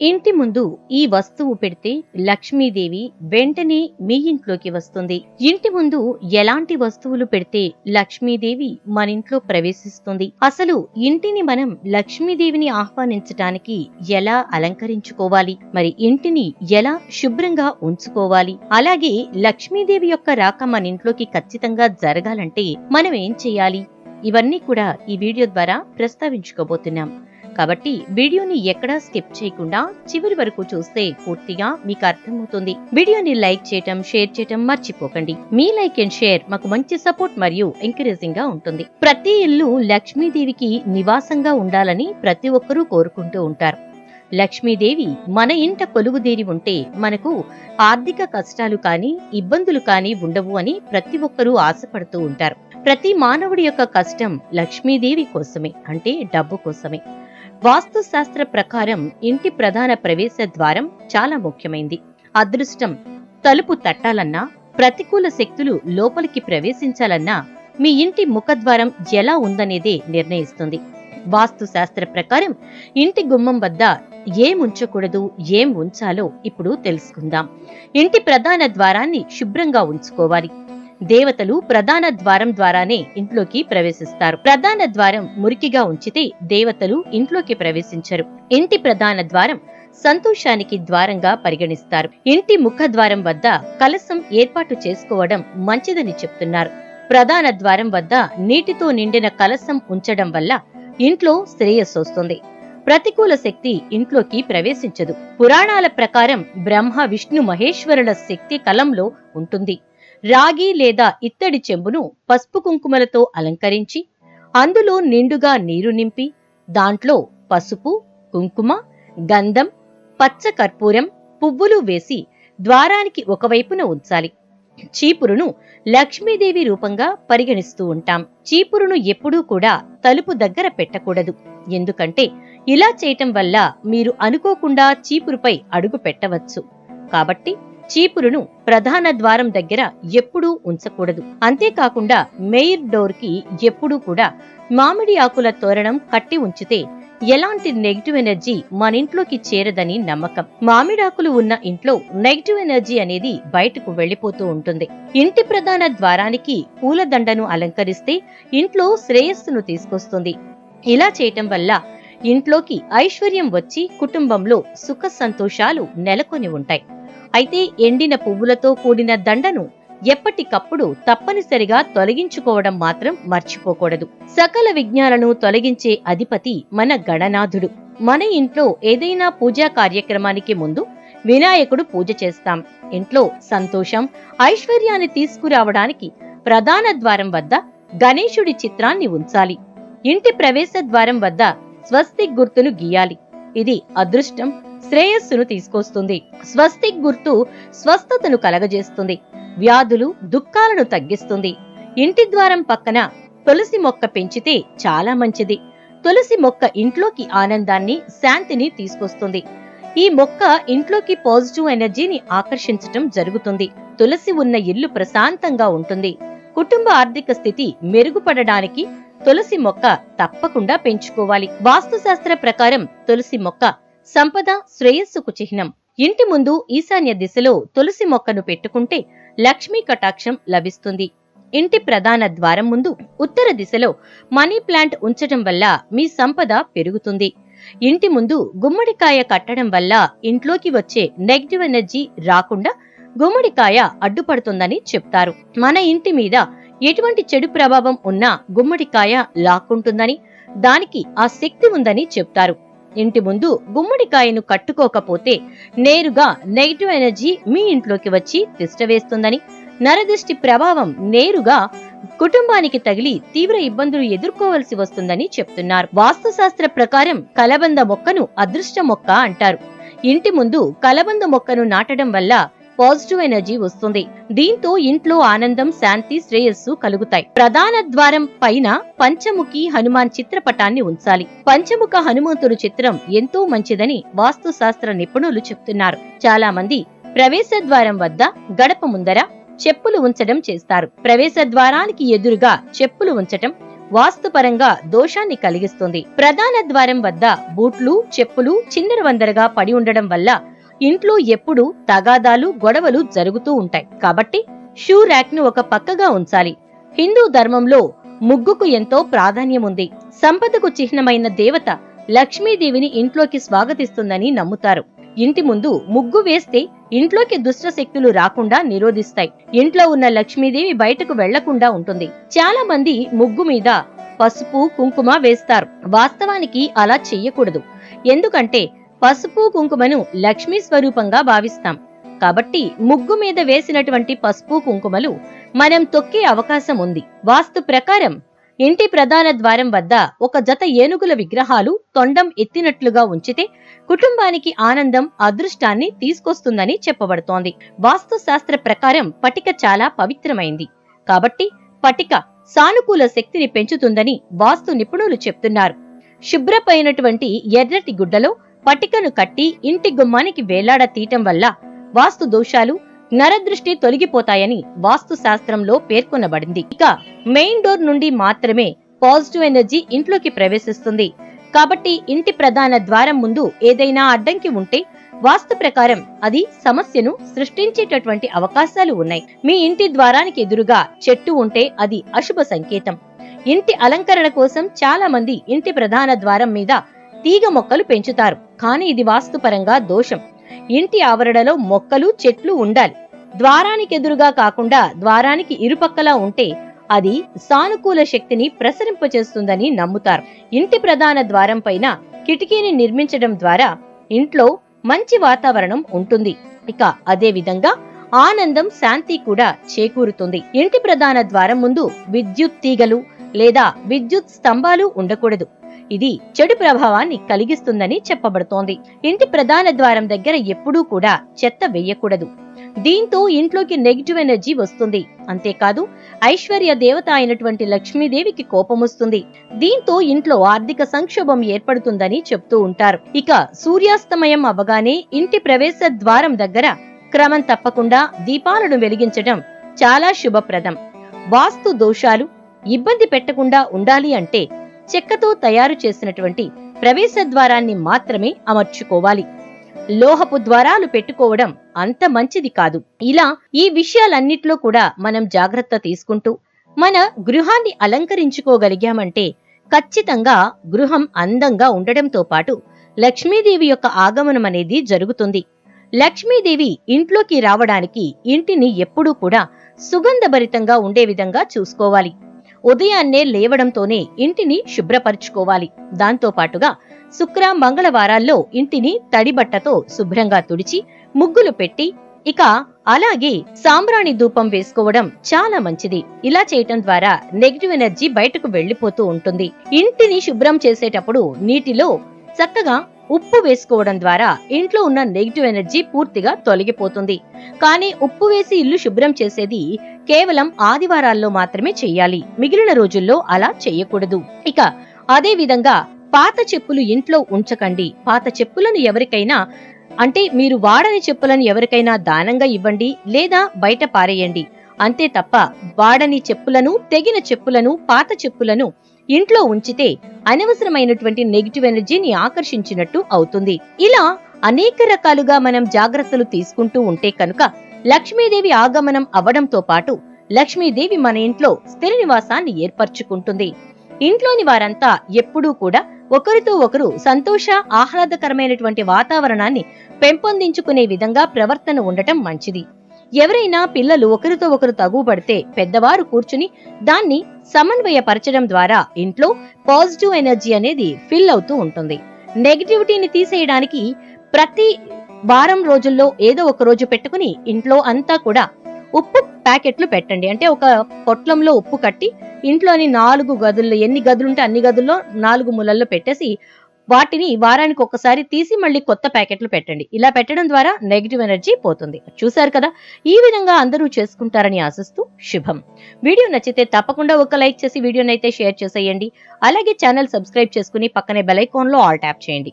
ఇంటి ముందు ఈ వస్తువు పెడితే లక్ష్మీదేవి వెంటనే మీ ఇంట్లోకి వస్తుంది. ఇంటి ముందు ఎలాంటి వస్తువులు పెడితే లక్ష్మీదేవి మన ఇంట్లో ప్రవేశిస్తుంది. అసలు ఇంటిని మనం లక్ష్మీదేవిని ఆహ్వానించటానికి ఎలా అలంకరించుకోవాలి? మరి ఇంటిని ఎలా శుభ్రంగా ఉంచుకోవాలి? అలాగే లక్ష్మీదేవి యొక్క రాక మన ఇంట్లోకి ఖచ్చితంగా జరగాలంటే మనం ఏం చేయాలి? ఇవన్నీ కూడా ఈ వీడియో ద్వారా ప్రస్తావించుకోబోతున్నాం. కాబట్టి వీడియోని ఎక్కడా స్కిప్ చేయకుండా చివరి వరకు చూస్తే పూర్తిగా మీకు అర్థమవుతుంది. వీడియోని లైక్ చేయటం షేర్ చేయటం మర్చిపోకండి. మీ లైక్ అండ్ షేర్ మాకు మంచి సపోర్ట్ మరియు ఎంకరేజింగ్గా ఉంటుంది. ప్రతి ఇల్లు లక్ష్మీదేవికి నివాసంగా ఉండాలని ప్రతి ఒక్కరూ కోరుకుంటూ ఉంటారు. లక్ష్మీదేవి మన ఇంట కొలువుదేరి ఉంటే మనకు ఆర్థిక కష్టాలు కానీ ఇబ్బందులు కానీ ఉండవు అని ప్రతి ఒక్కరూ ఆశపడుతూ ఉంటారు. ప్రతి మానవుడి యొక్క కష్టం లక్ష్మీదేవి కోసమే అంటే డబ్బు కోసమే. వాస్తు శాస్త్ర ప్రకారం ఇంటి ప్రధాన ప్రవేశ ద్వారం చాలా ముఖ్యమైంది. అదృష్టం తలుపు తట్టాలన్నా ప్రతికూల శక్తులు లోపలికి ప్రవేశించాలన్నా మీ ఇంటి ముఖద్వారం ఎలా ఉందనేదే నిర్ణయిస్తుంది. వాస్తు శాస్త్ర ప్రకారం ఇంటి గుమ్మం వద్ద ఏం ఉంచకూడదు ఏం ఉంచాలో ఇప్పుడు తెలుసుకుందాం. ఇంటి ప్రధాన ద్వారాన్ని శుభ్రంగా ఉంచుకోవాలి. దేవతలు ప్రధాన ద్వారం ద్వారానే ఇంట్లోకి ప్రవేశిస్తారు. ప్రధాన ద్వారం మురికిగా ఉంచితే దేవతలు ఇంట్లోకి ప్రవేశించరు. ఇంటి ప్రధాన ద్వారం సంతోషానికి ద్వారంగా పరిగణిస్తారు. ఇంటి ముఖ ద్వారం వద్ద కలసం ఏర్పాటు చేసుకోవడం మంచిదని చెప్తున్నారు. ప్రధాన ద్వారం వద్ద నీటితో నిండిన కలసం ఉంచడం వల్ల ఇంట్లో శ్రేయస్సు వస్తుంది. ప్రతికూల శక్తి ఇంట్లోకి ప్రవేశించదు. పురాణాల ప్రకారం బ్రహ్మ విష్ణు మహేశ్వరుల శక్తి కలంలో ఉంటుంది. రాగి లేదా ఇత్తడి చెంబును పసుపు కుంకుమలతో అలంకరించి అందులో నిండుగా నీరు నింపి దాంట్లో పసుపు కుంకుమ గంధం పచ్చ కర్పూరం పువ్వులు వేసి ద్వారానికి ఒకవైపున ఉంచాలి. చీపురును లక్ష్మీదేవి రూపంగా పరిగణిస్తూ ఉంటాం. చీపురును ఎప్పుడూ కూడా తలుపు దగ్గర పెట్టకూడదు. ఎందుకంటే ఇలా చేయటం వల్ల మీరు అనుకోకుండా చీపురుపై అడుగు పెట్టవచ్చు. కాబట్టి చీపురును ప్రధాన ద్వారం దగ్గర ఎప్పుడూ ఉంచకూడదు. అంతేకాకుండా మెయిర్ డోర్కి ఎప్పుడూ కూడా మామిడి ఆకుల తోరణం కట్టి ఉంచితే ఎలాంటి నెగిటివ్ ఎనర్జీ మన ఇంట్లోకి చేరదని నమ్మకం. మామిడాకులు ఉన్న ఇంట్లో నెగిటివ్ ఎనర్జీ అనేది బయటకు వెళ్ళిపోతూ ఉంటుంది. ఇంటి ప్రధాన ద్వారానికి పూలదండను అలంకరిస్తే ఇంట్లో శ్రేయస్సును తీసుకొస్తుంది. ఇలా చేయటం వల్ల ఇంట్లోకి ఐశ్వర్యం వచ్చి కుటుంబంలో సుఖ సంతోషాలు నెలకొని ఉంటాయి. అయితే ఎండిన పువ్వులతో కూడిన దండను ఎప్పటికప్పుడు తప్పనిసరిగా తొలగించుకోవడం మాత్రం మర్చిపోకూడదు. సకల విజ్ఞాలను తొలగించే అధిపతి మన గణనాథుడు. మన ఇంట్లో ఏదైనా పూజా కార్యక్రమానికి ముందు వినాయకుడు పూజ చేస్తాం. ఇంట్లో సంతోషం ఐశ్వర్యాన్ని తీసుకురావడానికి ప్రధాన ద్వారం వద్ద గణేశుడి చిత్రాన్ని ఉంచాలి. ఇంటి ప్రవేశ ద్వారం వద్ద స్వస్తిక్ గుర్తును గీయాలి. ఇది అదృష్టం శ్రేయస్సును తీసుకొస్తుంది. స్వస్తిక్ గుర్తు స్వస్థతను కలగజేస్తుంది. వ్యాధులు దుఃఖాలను తగ్గిస్తుంది. ఇంటి ద్వారం పక్కన తులసి మొక్క పెంచితే చాలా మంచిది. తులసి మొక్క ఇంట్లోకి ఆనందాన్ని శాంతిని తీసుకొస్తుంది. ఈ మొక్క ఇంట్లోకి పాజిటివ్ ఎనర్జీని ఆకర్షించటం జరుగుతుంది. తులసి ఉన్న ఇల్లు ప్రశాంతంగా ఉంటుంది. కుటుంబ ఆర్థిక స్థితి మెరుగుపడడానికి తులసి మొక్క తప్పకుండా పెంచుకోవాలి. వాస్తుశాస్త్ర ప్రకారం తులసి మొక్క సంపద శ్రేయస్సుకు చిహ్నం. ఇంటి ముందు ఈశాన్య దిశలో తులసి మొక్కను పెట్టుకుంటే లక్ష్మీ కటాక్షం లభిస్తుంది. ఇంటి ప్రధాన ద్వారం ముందు ఉత్తర దిశలో మనీ ప్లాంట్ ఉంచటం వల్ల మీ సంపద పెరుగుతుంది. ఇంటి ముందు గుమ్మడికాయ కట్టడం వల్ల ఇంట్లోకి వచ్చే నెగిటివ్ ఎనర్జీ రాకుండా గుమ్మడికాయ అడ్డుపడుతుందని చెప్తారు. మన ఇంటి మీద ఎటువంటి చెడు ప్రభావం ఉన్నా గుమ్మడికాయ లాక్కుంటుందని దానికి ఆ శక్తి ఉందని చెప్తారు. ఇంటి ముందు గుమ్మడికాయను కట్టుకోకపోతే నేరుగా నెగిటివ్ ఎనర్జీ మీ ఇంట్లోకి వచ్చి తిష్టవేస్తుందని. నరదృష్టి ప్రభావం నేరుగా కుటుంబానికి తగిలి తీవ్ర ఇబ్బందులు ఎదుర్కోవలసి వస్తుందని చెప్తున్నారు. వాస్తుశాస్త్ర ప్రకారం కలబంద మొక్కను అదృష్ట మొక్క అంటారు. ఇంటి ముందు కలబంద మొక్కను నాటడం వల్ల పాజిటివ్ ఎనర్జీ వస్తుంది. దీంతో ఇంట్లో ఆనందం శాంతి శ్రేయస్సు కలుగుతాయి. ప్రధాన ద్వారం పైన పంచముఖి హనుమాన్ చిత్రపటాన్ని ఉంచాలి. పంచముఖ హనుమంతుడు చిత్రం ఎంతో మంచిదని వాస్తు శాస్త్ర నిపుణులు చెప్తున్నారు. చాలా మంది ప్రవేశ ద్వారం వద్ద గడప ముందర చెప్పులు ఉంచడం చేస్తారు. ప్రవేశ ద్వారానికి ఎదురుగా చెప్పులు ఉంచటం వాస్తుపరంగా దోషాన్ని కలిగిస్తుంది. ప్రధాన ద్వారం వద్ద బూట్లు చెప్పులు చిందరవందరగా పడి ఉండడం వల్ల ఇంట్లో ఎప్పుడూ తగాదాలు గొడవలు జరుగుతూ ఉంటాయి. కాబట్టి షూ ర్యాక్ను ఒక పక్కగా ఉంచాలి. హిందూ ధర్మంలో ముగ్గుకు ఎంతో ప్రాధాన్యం ఉంది. సంపదకు చిహ్నమైన దేవత లక్ష్మీదేవిని ఇంట్లోకి స్వాగతిస్తుందని నమ్ముతారు. ఇంటి ముందు ముగ్గు వేస్తే ఇంట్లోకి దుష్ట శక్తులు రాకుండా నిరోధిస్తాయి. ఇంట్లో ఉన్న లక్ష్మీదేవి బయటకు వెళ్ళకుండా ఉంటుంది. చాలా మంది ముగ్గు మీద పసుపు కుంకుమ వేస్తారు. వాస్తవానికి అలా చెయ్యకూడదు. ఎందుకంటే పసుపు కుంకుమను లక్ష్మీ స్వరూపంగా భావిస్తాం. కాబట్టి ముగ్గు మీద వేసినటువంటి పసుపు కుంకుమలు మనం తొక్కే అవకాశం ఉంది. వాస్తు ప్రకారం ఇంటి ప్రధాన ద్వారం వద్ద ఒక జత ఏనుగుల విగ్రహాలు తొండం ఎత్తినట్లుగా ఉంచితే కుటుంబానికి ఆనందం అదృష్టాన్ని తీసుకొస్తుందని చెప్పబడుతోంది. వాస్తు శాస్త్ర ప్రకారం పటిక చాలా పవిత్రమైంది. కాబట్టి పటిక సానుకూల శక్తిని పెంచుతుందని వాస్తు నిపుణులు చెప్తున్నారు. శుభ్రపైనటువంటి ఎర్రటి గుడ్డలో పటికను కట్టి ఇంటి గుమ్మానికి వేలాడ తీయటం వల్ల వాస్తు దోషాలు నరదృష్టి తొలగిపోతాయని వాస్తు శాస్త్రంలో పేర్కొనబడింది. ఇక మెయిన్ డోర్ నుండి మాత్రమే పాజిటివ్ ఎనర్జీ ఇంట్లోకి ప్రవేశిస్తుంది. కాబట్టి ఇంటి ప్రధాన ద్వారం ముందు ఏదైనా అడ్డంకి ఉంటే వాస్తు ప్రకారం అది సమస్యను సృష్టించేటటువంటి అవకాశాలు ఉన్నాయి. మీ ఇంటి ద్వారానికి ఎదురుగా చెట్టు ఉంటే అది అశుభ సంకేతం. ఇంటి అలంకరణ కోసం చాలా మంది ఇంటి ప్రధాన ద్వారం మీద తీగ మొక్కలు పెంచుతారు. కానీ ఇది వాస్తుపరంగా దోషం. ఇంటి ఆవరణలో మొక్కలు చెట్లు ఉండాలి. ద్వారానికి ఎదురుగా కాకుండా ద్వారానికి ఇరుపక్కలా ఉంటే అది సానుకూల శక్తిని ప్రసరింపచేస్తుందని నమ్ముతారు. ఇంటి ప్రధాన ద్వారం పైన కిటికీని నిర్మించడం ద్వారా ఇంట్లో మంచి వాతావరణం ఉంటుంది. ఇక అదే విధంగా ఆనందం శాంతి కూడా చేకూరుతుంది. ఇంటి ప్రధాన ద్వారం ముందు విద్యుత్ తీగలు లేదా విద్యుత్ స్తంభాలు ఉండకూడదు. ఇది చెడు ప్రభావాన్ని కలిగిస్తుందని చెప్పబడుతోంది. ఇంటి ప్రధాన ద్వారం దగ్గర ఎప్పుడూ కూడా చెత్త వేయకూడదు. దీంతో ఇంట్లోకి నెగిటివ్ ఎనర్జీ వస్తుంది. అంతేకాదు ఐశ్వర్య దేవత అయినటువంటి లక్ష్మీదేవికి కోపం వస్తుంది. దీంతో ఇంట్లో ఆర్థిక సంక్షోభం ఏర్పడుతుందని చెప్తూ ఉంటారు. ఇక సూర్యాస్తమయం అవ్వగానే ఇంటి ప్రవేశ ద్వారం దగ్గర క్రమం తప్పకుండా దీపాలను వెలిగించడం చాలా శుభప్రదం. వాస్తు దోషాలు ఇబ్బంది పెట్టకుండా ఉండాలి అంటే చెక్కతో తయారు చేసినటువంటి ప్రవేశ ద్వారాన్ని మాత్రమే అమర్చుకోవాలి. లోహపు ద్వారాలు పెట్టుకోవడం అంత మంచిది కాదు. ఇలా ఈ విషయాలన్నిట్లో కూడా మనం జాగ్రత్త తీసుకుంటూ మన గృహాన్ని అలంకరించుకోగలిగామంటే ఖచ్చితంగా గృహం అందంగా ఉండడంతో పాటు లక్ష్మీదేవి యొక్క ఆగమనం అనేది జరుగుతుంది. లక్ష్మీదేవి ఇంట్లోకి రావడానికి ఇంటిని ఎప్పుడూ కూడా సుగంధభరితంగా ఉండే విధంగా చూసుకోవాలి. ఉదయాన్నే లేవడంతోనే ఇంటిని శుభ్రపరుచుకోవాలి. దాంతో పాటుగా శుక్ర మంగళవారాల్లో ఇంటిని తడిబట్టతో శుభ్రంగా తుడిచి ముగ్గులు పెట్టి ఇక అలాగే సాంబ్రాణి ధూపం వేసుకోవడం చాలా మంచిది. ఇలా చేయటం ద్వారా నెగిటివ్ ఎనర్జీ బయటకు వెళ్ళిపోతూ ఉంటుంది. ఇంటిని శుభ్రం చేసేటప్పుడు నీటిలో చక్కగా ఉప్పు వేసుకోవడం ద్వారా ఇంట్లో ఉన్న నెగిటివ్ ఎనర్జీ పూర్తిగా తొలగిపోతుంది. కానీ ఉప్పు వేసి ఇల్లు శుభ్రం చేసేది కేవలం ఆదివారాల్లో మాత్రమే చెయ్యాలి మిగిలిన రోజుల్లో అలా చెయ్యకూడదు ఇక అదే విధంగా పాత చెప్పులు ఇంట్లో ఉంచకండి. పాత చెప్పులను ఎవరికైనా అంటే మీరు వాడని చెప్పులను ఎవరికైనా దానంగా ఇవ్వండి లేదా బయట పారేయండి. అంతే తప్ప వాడని చెప్పులను తెగిన చెప్పులను పాత చెప్పులను ఇంట్లో ఉంచితే అనవసరమైనటువంటి నెగిటివ్ ఎనర్జీని ఆకర్షించినట్టు అవుతుంది. ఇలా అనేక రకాలుగా మనం జాగ్రత్తలు తీసుకుంటూ ఉంటే కనుక లక్ష్మీదేవి ఆగమనం అవడంతో పాటు లక్ష్మీదేవి మన ఇంట్లో స్థిర నివాసాన్ని ఏర్పరచుకుంటుంది. ఇంట్లోని వారంతా ఎప్పుడూ కూడా ఒకరితో ఒకరు సంతోష ఆహ్లాదకరమైనటువంటి వాతావరణాన్ని పెంపొందించుకునే విధంగా ప్రవర్తన ఉండటం మంచిది. ఎవరైనా పిల్లలు ఒకరితో ఒకరు తగుపడితే పెద్దవారు కూర్చుని దాన్ని సమన్వయపరచడం ద్వారా ఇంట్లో పాజిటివ్ ఎనర్జీ అనేది ఫిల్ అవుతూ ఉంటుంది. నెగిటివిటీని తీసేయడానికి ప్రతి వారం రోజుల్లో ఏదో ఒక రోజు పెట్టుకుని ఇంట్లో అంతా కూడా ఉప్పు ప్యాకెట్లు పెట్టండి. అంటే ఒక పొట్లంలో ఉప్పు కట్టి ఇంట్లోని నాలుగు గదుల్లో ఎన్ని గదులు ఉంటే అన్ని గదుల్లో నాలుగు మూలల్లో పెట్టేసి వాటిని వారానికి ఒక్కసారి తీసి మళ్ళీ కొత్త ప్యాకెట్లు పెట్టండి. ఇలా పెట్టడం ద్వారా నెగిటివ్ ఎనర్జీ పోతుంది. చూశారు కదా? ఈ విధంగా అందరూ చేసుకుంటారని ఆశిస్తూ శుభం. వీడియో నచ్చితే తప్పకుండా ఒక లైక్ చేసి వీడియోనైతే షేర్ చేసేయండి. అలాగే ఛానల్ సబ్స్క్రైబ్ చేసుకుని పక్కనే బెల్ ఐకాన్లో ఆల్ ట్యాప్ చేయండి.